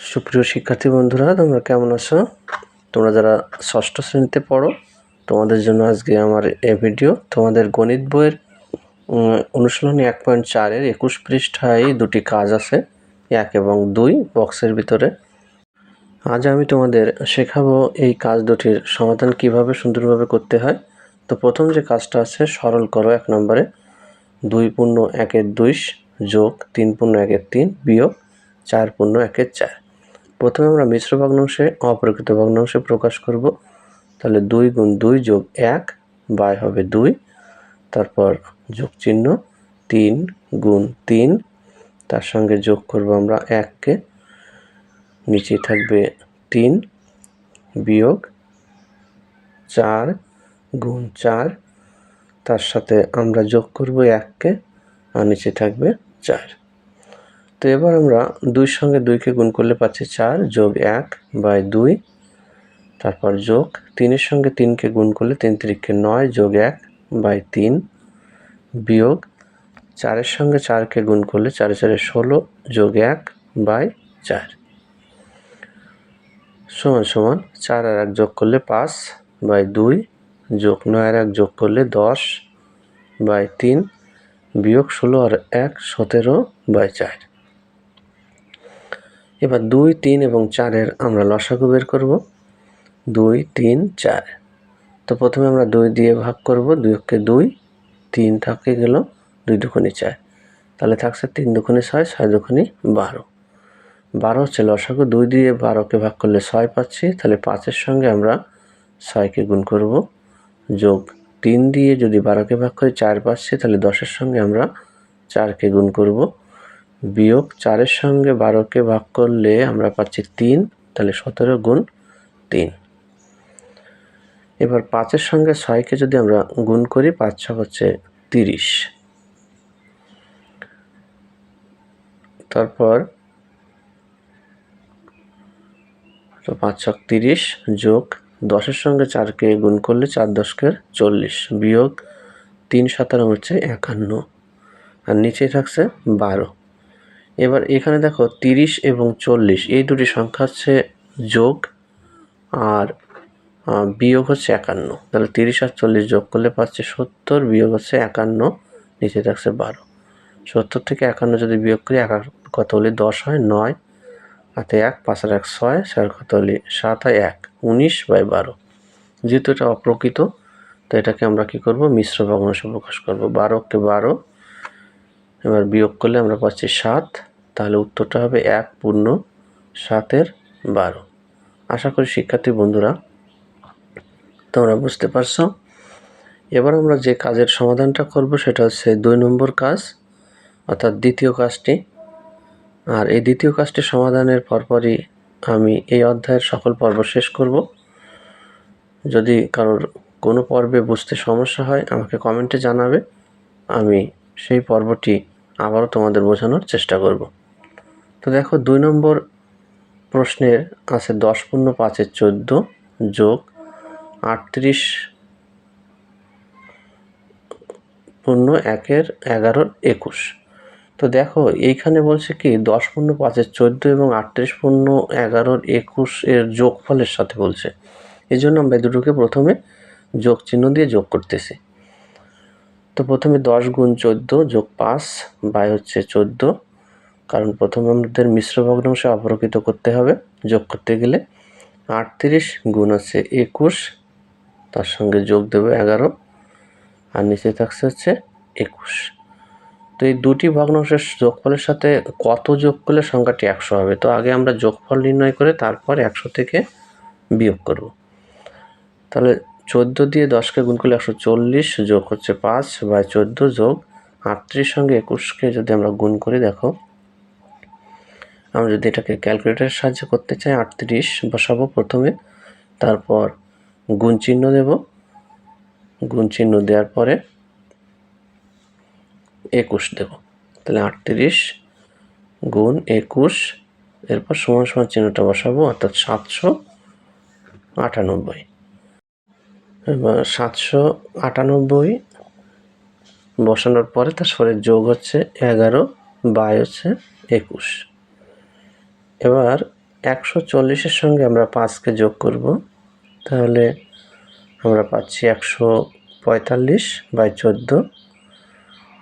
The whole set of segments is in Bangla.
সুপ্রিয় শিক্ষার্থী বন্ধুরা, তোমরা কেমন আছো? তোমরা যারা ষষ্ঠ শ্রেণীতে পড়ো, তোমাদের জন্য আজকে আমার এ ভিডিও। তোমাদের গণিত বইয়ের অনুশীলনী এক পয়েন্ট চারের একুশ পৃষ্ঠায় দুটি কাজ আছে, এক এবং দুই বক্সের ভিতরে। আজ আমি তোমাদের শেখাবো এই কাজ দুটির সমাধান কীভাবে সুন্দরভাবে করতে হয়। তো প্রথম যে কাজটা আছে, সরল করো এক নম্বরে। দুই পূর্ণ একের দুই যোগ তিন পূর্ণ একের তিন বিয়োগ চার পূর্ণ একের চার। প্রথমে আমরা মিশ্র ভগ্নাংশে, অপ্রকৃত ভগ্নাংশে প্রকাশ করব। তাহলে দুই গুণ দুই যোগ এক বাই হবে দুই। তারপর যোগ চিহ্ন তিন গুণ তিন। তার সঙ্গে যোগ করব আমরা এককে নিচে থাকবে তিন বিয়োগ চার গুণ চার। তার সাথে আমরা যোগ করব এককে আর নিচে থাকবে চার। তো এবার আমরা দুইয়ের সঙ্গে দুইকে গুণ করলে পাচ্ছি চার, যোগ এক বাই দুই, তারপর যোগ তিনের সঙ্গে তিনকে গুণ করলে তিন তিরিখকে নয়, যোগ এক বাই তিন বিয়োগ চারের সঙ্গে চারকে গুণ করলে চারে চারে ষোলো, যোগ এক বাই চার। সমান সমান চার আর এক যোগ করলে পাঁচ বাই দুই, যোগ নয় আর এক যোগ করলে দশ বাই তিন বিয়োগ ষোলো আর এক সতেরো বাই চার। এবার দুই, তিন এবং চারের আমরা লসাগু বের করব। দুই, তিন, চার। তো প্রথমে আমরা দুই দিয়ে ভাগ করব। দুইকে দুই, তিন থাকে গেল দুই দুখনি চার। তাহলে থাকছে তিন দুখনি ছয় ছয় দুখনি বারো। বারো হচ্ছে লসাগু। দুই দিয়ে বারোকে ভাগ করলে ছয় পাচ্ছি। তাহলে পাঁচের সঙ্গে আমরা ছয়কে গুণ করব। যোগ তিন দিয়ে যদি বারোকে ভাগ করি চার পাচ্ছি, তাহলে দশের সঙ্গে আমরা চারকে গুণ করব। বিয়োগ চারের সঙ্গে বারোকে ভাগ করলে আমরা পাচ্ছি তিন, তাহলে সতেরো গুণ তিন। এবার পাঁচের সঙ্গে ছয়কে যদি আমরা গুণ করি, পাঁচ ছ হচ্ছে তিরিশ। তারপর তো পাঁচ ছক তিরিশ যোগ দশের সঙ্গে চারকে গুণ করলে চার দশকের চল্লিশ। বিয়োগ তিন সাতারো হচ্ছে একান্ন। আর নিচে থাকছে বারো। এবার এখানে দেখো তিরিশ এবং চল্লিশ, এই দুটি সংখ্যা হচ্ছে যোগ আর বিয়োগ হচ্ছে একান্ন। তাহলে তিরিশ আর চল্লিশ যোগ করলে পাচ্ছে সত্তর, বিয়োগ হচ্ছে একান্ন, নিচে থাকছে বারো। সত্তর থেকে একান্ন যদি বিয়োগ করি, এক কত হলে দশ হয়? নয়। হাতে এক, পাঁচ আর এক ছয় চার কত হলে সাত হয়? এক। উনিশ বাই বারো। যেহেতু এটা অপ্রকৃত, তো এটাকে আমরা কি করব? মিশ্র ভগ্নাংশে প্রকাশ করব। বারোকে বারো, এবার বিয়োগ করলে আমরা পাচ্ছি সাত। তাহলে উত্তরটা হবে এক পূর্ণ সাতের বারো। আশা করি শিক্ষার্থী বন্ধুরা, তোমরা বুঝতে পারছ। এবার আমরা যে কাজের সমাধানটা করব, সেটা হচ্ছে দুই নম্বর কাজ, অর্থাৎ দ্বিতীয় কাজটি। আর এই দ্বিতীয় কাজটি সমাধানের পরপরই আমি এই অধ্যায়ের সকল পর্ব শেষ করব। যদি কারোর কোনো পর্বে বুঝতে সমস্যা হয়, আমাকে কমেন্টে জানাবে। আমি সেই পর্বটি আবারও তোমাদের বোঝানোর চেষ্টা করব। তো দেখো দুই নম্বর প্রশ্নের আছে দশ পূর্ণ পাঁচের চোদ্দ যোগ আটত্রিশ পূর্ণ একের এগারোর একুশ। তো দেখো এইখানে বলছে কি দশ পূর্ণ পাঁচের চোদ্দ এবং আটত্রিশ পূর্ণ এগারোর একুশ এর যোগফলের সাথে বলছে। এই জন্য আমরা দুটোকে প্রথমে যোগ চিহ্ন দিয়ে যোগ করতেছি। তো প্রথমে দশ গুণ চোদ্দ যোগ পাঁচ বাই হচ্ছে চোদ্দ। কারণ প্রথমে আমাদের মিশ্র ভগ্নাংশে অপরকৃত করতে হবে। যোগ করতে গেলে আটত্রিশ গুণ হচ্ছে একুশ, তার সঙ্গে যোগ দেবে এগারো, আর নিচে থাকছে হচ্ছে একুশ। তো এই দুটি ভগ্নাংশের যোগফলের সাথে কত যোগ করলে সংখ্যাটি একশো হবে? তো আগে আমরা যোগফল নির্ণয় করে তারপর একশো থেকে বিয়োগ করব। তাহলে চোদ্দ দিয়ে দশকে গুণ করলে একশো চল্লিশ, যোগ হচ্ছে পাঁচ, বাই চোদ্দ যোগ আটত্রিশ সঙ্গে একুশকে যদি আমরা গুণ করি, দেখো আমরা যদি এটাকে ক্যালকুলেটরের সাহায্যে করতে চাই, আটত্রিশ বসাবো প্রথমে, তারপর গুণ চিহ্ন দেব। গুণ চিহ্ন দেওয়ার পরে একুশ দেব। তাহলে আটত্রিশ গুণ একুশ, এরপর সমান সমান চিহ্নটা বসাবো, অর্থাৎ সাতশো আটানব্বই। এবার সাতশো আটানব্বই বসানোর পরে তার সরে যোগ হচ্ছে এগারো, বাই হচ্ছে একুশ। এবার একশো চল্লিশের সঙ্গে আমরা পাঁচকে যোগ করব। তাহলে আমরা পাচ্ছি একশো পঁয়তাল্লিশ বাই চোদ্দ।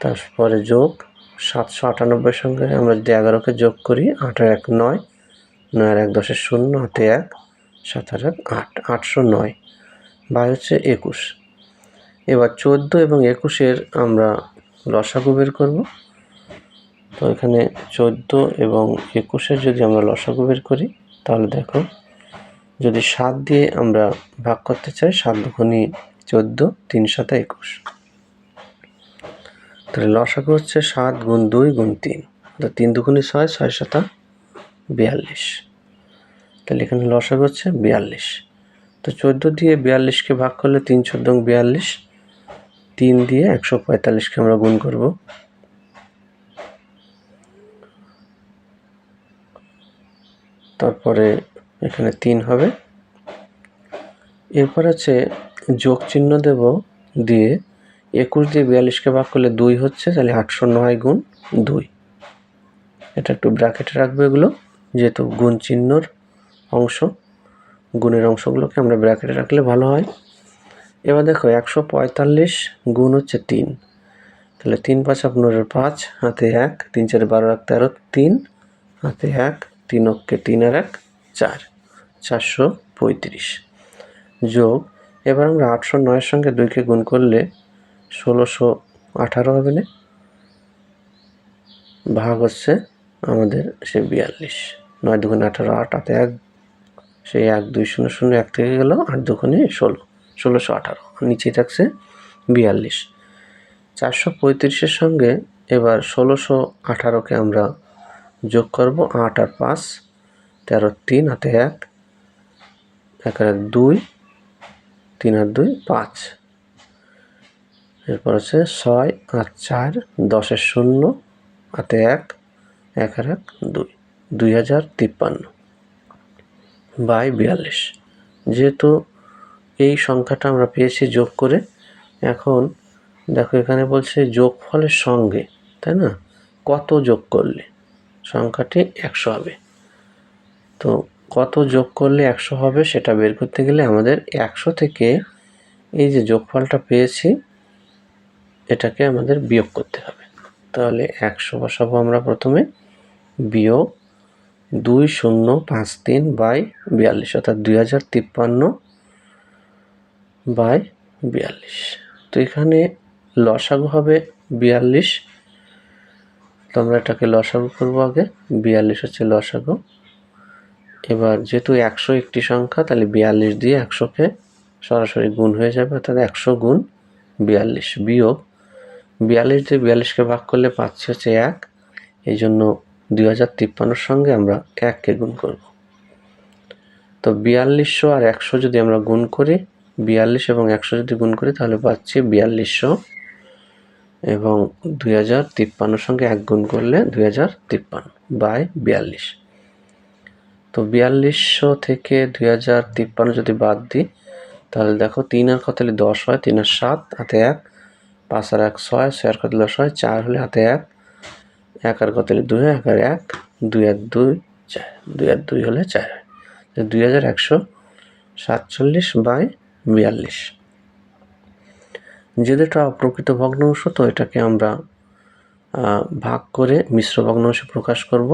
তারপরে যোগ সাতশো আটানব্বইয়ের সঙ্গে আমরা যদি এগারোকে যোগ করি, আট আর এক নয় নয় আর এক দশের শূন্য হাতে এক, সাত আর এক, আট, আটশো নয় বাই হচ্ছে একুশ। এবার চোদ্দ এবং একুশের আমরা লসাগু বের করব। তো এখানে চোদ্দ এবং একুশের যদি আমরা লসাগু বের করি, তাহলে দেখো, যদি সাত দিয়ে আমরা ভাগ করতে চাই, সাত দুগুণি চোদ্দ, তিন সাথে একুশ। তাহলে লসাগু হচ্ছে সাত গুণ দুই গুণ তিন তো তিন দুগুণি ছয় ছয় সাতা বিয়াল্লিশ। তাহলে এখানে লসাগু হচ্ছে বিয়াল্লিশ। তো চোদ্দ দিয়ে বিয়াল্লিশকে ভাগ করলে তিন চোদ্দ বিয়াল্লিশ, তিন দিয়ে একশো পঁয়তাল্লিশকে আমরা গুণ করব। তারপরে এখানে তিন হবে। এরপর আছে যোগ চিহ্ন দেব দিয়ে একুশ দিয়ে বিয়াল্লিশকে ভাগ করলে দুই হচ্ছে, তাহলে আটশো নয় গুণ দুই। এটা একটু ব্র্যাকেটে রাখবে এগুলো, যেহেতু গুণ চিহ্নর অংশ, গুণের অংশগুলোকে আমরা ব্র্যাকেটে রাখলে ভালো হয়। এবার দেখো একশো পঁয়তাল্লিশ গুণ হচ্ছে তিন। তাহলে তিন পাঁচ আপনার পাঁচ, হাতে এক, তিন চার বারো, এক তেরো, তিন, হাতে এক তিন অক্ষে তিন আর এক, চার। চারশো পঁয়ত্রিশ। যোগ, এবার আমরা আটশো নয়ের সঙ্গে দুইকে গুণ করলে ষোলোশো আঠারো হবে না? ভাগ হচ্ছে আমাদের সে বিয়াল্লিশ। নয় দুগুণ আঠারো, আট হাতে এক। সেই এক, দুই, শূন্য শূন্য, এক থেকে গেল আট দুগুণে ষোলো। ষোলোশো আঠারো, নিচেই থাকছে বিয়াল্লিশ। চারশো পঁয়ত্রিশের সঙ্গে এবার ষোলোশো আঠারোকে আমরা যোগ করব আট আর পাঁচ, তেরো তিন হাতে এক এক আর দুই, তিন আর দুই পাঁচ। এরপর হচ্ছে ছয় আর চার দশের শূন্য, হাতে এক এক আর এক দুই দুই হাজার তিপ্পান্ন। বাই বিয়াল্লিশ। যেহেতু এই সংখ্যাটা আমরা পেয়েছি যোগ করে, এখন দেখো এখানে বলছে যোগফলের সঙ্গে, তাই না? কত যোগ করলে? সংখ্যাটি একশো হবে। তো কত যোগ করলে একশো হবে সেটা বের করতে গেলে আমাদের একশো থেকে এই যে যোগফলটা পেয়েছি, এটাকে আমাদের বিয়োগ করতে হবে। তাহলে একশো বসাবো আমরা প্রথমে, বিয়োগ দুই শূন্য পাঁচ তিন বাই বিয়াল্লিশ, অর্থাৎ দুই হাজার তিপ্পান্ন বাই বিয়াল্লিশ। তো এখানে লসাগু হবে বিয়াল্লিশ তো আমরা এটাকে লসাগু করব আগে, বিয়াল্লিশ হচ্ছে লসাগু। এবার যেহেতু একশো একটি সংখ্যা, তাহলে বিয়াল্লিশ দিয়ে একশোকে সরাসরি গুণ হয়ে যাবে, অর্থাৎ একশো গুণ বিয়াল্লিশ বিয়োগ। বিয়াল্লিশ দিয়ে বিয়াল্লিশকে ভাগ করলে পাচ্ছি হচ্ছে এক, এই জন্য দুই হাজার তিপ্পান্নর সঙ্গে আমরা এককে গুণ করব। তো বিয়াল্লিশশো আর একশো যদি আমরা গুণ করি, বিয়াল্লিশ এবং একশো যদি গুণ করি, তাহলে পাচ্ছি বিয়াল্লিশশো এবং দুই হাজার তিপ্পান্নর সঙ্গে এক গুণ করলে দুই হাজার তিপ্পান্ন বাই বিয়াল্লিশ। তো বিয়াল্লিশশো থেকে দুই হাজার তিপ্পান্ন যদি বাদ দিই, তাহলে দেখো তিন আর কত দশ হয়, তিন আর সাত, হাতে এক, পাঁচ আর এক ছয় ছয় আর কত দশ হয়, চার হলে হাতে এক এক আর কত দুই এক আর এক, দুই আর দুই, চার, দুই আর দুই হলে চার। হয় দুই হাজার একশো সাতচল্লিশ বাই বিয়াল্লিশ। যেটা প্রকৃত ভগ্নাংশ, তো এটাকে আমরা ভাগ করে মিশ্র ভগ্নাংশে প্রকাশ করব।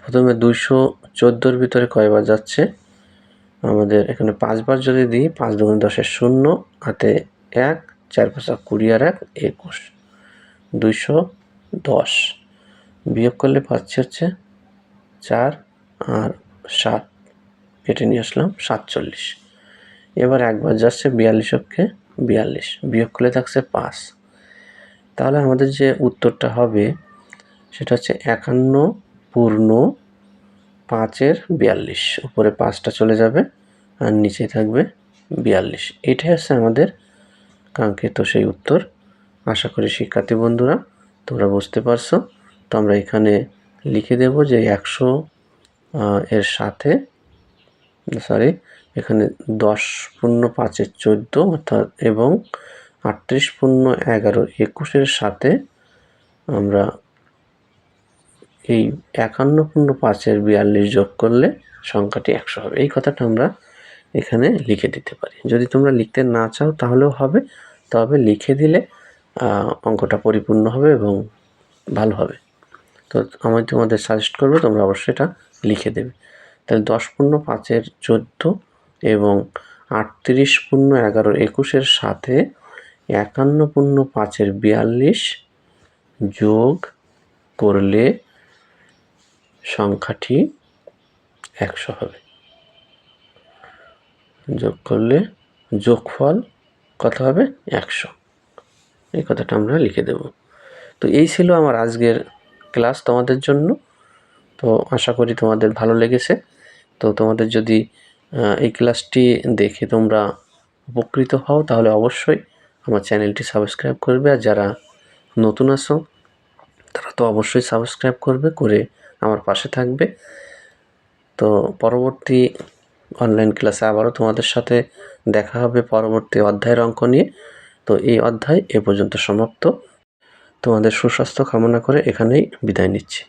প্রথমে দুইশো চোদ্দোর ভিতরে কয়বার যাচ্ছে? আমাদের এখানে পাঁচবার যদি দিই, পাঁচ দুগুণ দশের শূন্য, হাতে এক, চার পাঁচা কুড়ি আর এক, একুশ। দুইশো দশ। বিয়োগ করলে পাচ্ছি হচ্ছে চার আর সাত। কেটে নিয়ে আসলাম সাতচল্লিশ। এবার একবার যাচ্ছে বিয়াল্লিশ অক্ষে। বিয়াল্লিশ। বিয়োগ করলে থাকছে পাঁচ। তাহলে আমাদের যে উত্তরটা হবে, সেটা হচ্ছে একান্ন পূর্ণ পাঁচের বিয়াল্লিশ। উপরে পাঁচটা চলে যাবে আর নিচে থাকবে বিয়াল্লিশ। এটাই হচ্ছে আমাদের কাঙ্ক্ষিত সেই উত্তর। আশা করি শিক্ষার্থী বন্ধুরা, তোমরা বুঝতে পারছ। তো আমরা এখানে লিখে দেব যে একশো এর সাথে সরি এখানে দশ পূর্ণ পাঁচের চোদ্দ, অর্থাৎ এবং আটত্রিশ পূর্ণ এগারো, একুশের সাথে আমরা এই একান্ন পূর্ণ পাঁচের বিয়াল্লিশ যোগ করলে সংখ্যাটি একশো হবে। এই কথাটা আমরা এখানে লিখে দিতে পারি। যদি তোমরা লিখতে না চাও তাহলেও হবে, তবে লিখে দিলে অঙ্কটা পরিপূর্ণ হবে এবং ভালো হবে। তো আমি তোমাদের সাজেস্ট করব তোমরা অবশ্যই এটা লিখে দেবে। তাহলে দশ পূর্ণ পাঁচের চোদ্দ এবং আটত্রিশ পূর্ণ এগারো একুশের সাথে একান্ন পূর্ণ পাঁচের বিয়াল্লিশ যোগ করলে সংখ্যাটি একশো হবে। যোগ করলে যোগফল কত হবে? একশো। এই কথাটা আমরা লিখে দেব। তো এই ছিল আমার আজকের ক্লাস তোমাদের জন্য। তো আশা করি তোমাদের ভালো লেগেছে। তো তোমাদের যদি এই ক্লাসটি দেখে তোমরা উপকৃত হও, তাহলে অবশ্যই আমার চ্যানেলটি সাবস্ক্রাইব করবে। আর যারা নতুন আসো তারা তো অবশ্যই সাবস্ক্রাইব করবে, করে আমার পাশে থাকবে। তো পরবর্তী অনলাইন ক্লাসে আবারও তোমাদের সাথে দেখা হবে পরবর্তী অধ্যায়ের অঙ্ক নিয়ে। তো এই অধ্যায় এ পর্যন্ত সমাপ্ত। তোমাদের সুস্বাস্থ্য কামনা করে এখানেই বিদায় নিচ্ছি।